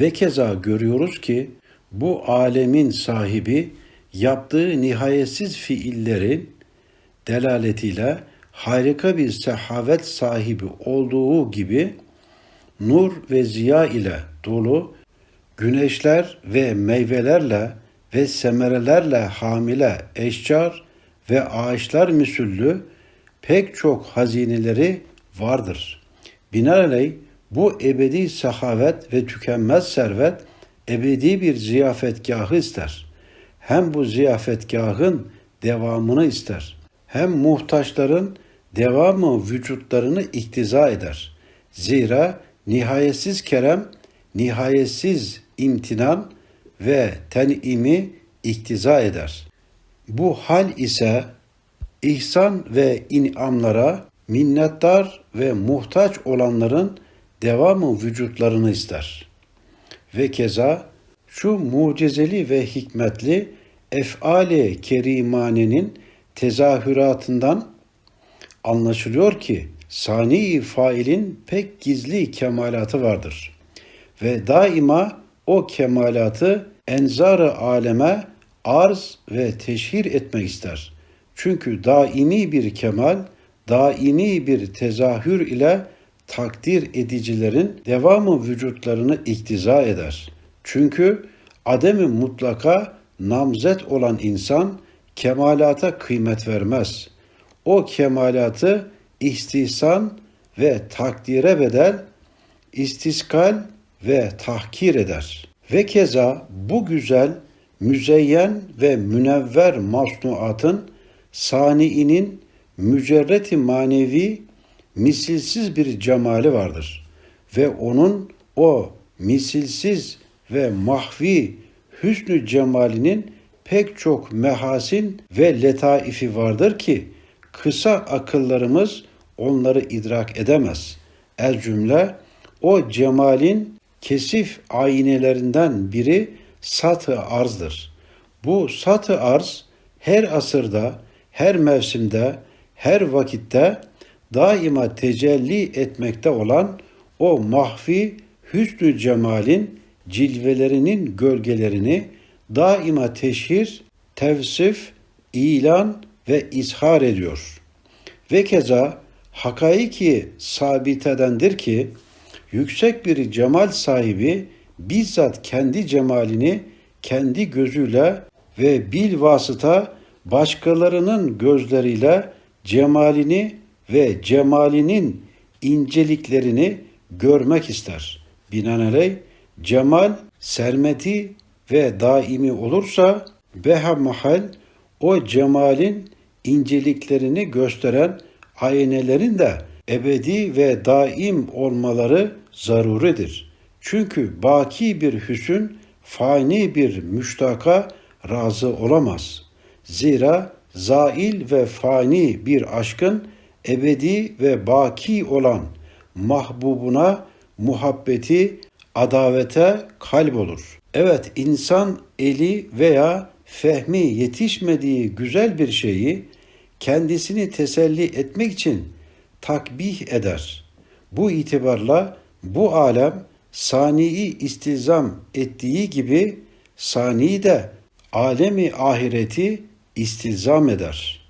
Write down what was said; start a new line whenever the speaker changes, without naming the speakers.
Ve keza görüyoruz ki bu alemin sahibi yaptığı nihayetsiz fiillerin delaletiyle harika bir sehavet sahibi olduğu gibi nur ve ziya ile dolu güneşler ve meyvelerle ve semerelerle hamile eşcar ve ağaçlar misüllü pek çok hazineleri vardır. Binaenaleyh bu ebedi sahavet ve tükenmez servet ebedi bir ziyafetgahı ister. Hem bu ziyafetgahın devamını ister. Hem muhtaçların devamı vücutlarını iktiza eder. Zira nihayetsiz kerem, nihayetsiz imtinan ve tenimi iktiza eder. Bu hal ise ihsan ve inamlara minnettar ve muhtaç olanların devamı vücutlarını ister. Ve keza şu mucizeli ve hikmetli ef'ale kerimanenin tezahüratından anlaşılıyor ki sani failin pek gizli kemalatı vardır. Ve daima o kemalatı enzar-ı aleme arz ve teşhir etmek ister. Çünkü daimi bir kemal, daimi bir tezahür ile takdir edicilerin devamı vücutlarını iktiza eder. Çünkü ademi mutlaka namzet olan insan kemalata kıymet vermez. O kemalatı istihsan ve takdire bedel, istiskal ve tahkir eder. Ve keza bu güzel, müzeyyen ve münevver masnuatın saniinin mücerreti manevi misilsiz bir cemali vardır. Ve onun o misilsiz ve mahvi hüsnü cemalinin pek çok mehasin ve letaifi vardır ki kısa akıllarımız onları idrak edemez. El cümle o cemalin kesif aynelerinden biri satı arzdır. Bu satı arz her asırda, her mevsimde, her vakitte daima tecelli etmekte olan o mahfi hüsnü cemalin cilvelerinin gölgelerini daima teşhir, tevsif, ilan ve izhar ediyor. Ve keza hakaiki sabitedendir ki yüksek bir cemal sahibi bizzat kendi cemalini kendi gözüyle ve bil vasıta başkalarının gözleriyle cemalini ve cemalinin inceliklerini görmek ister. Binaenaleyh cemal sermeti ve daimi olursa beha mahal o cemalin inceliklerini gösteren aynelerin de ebedi ve daim olmaları zaruridir. Çünkü baki bir hüsün fani bir müştaka razı olamaz. Zira zail ve fani bir aşkın ebedi ve baki olan mahbubuna muhabbeti adavete kalp olur. Evet insan eli veya fehmi yetişmediği güzel bir şeyi kendisini teselli etmek için takbih eder. Bu itibarla bu alem saniyi istizam ettiği gibi sani de alemi ahireti istilzam eder.''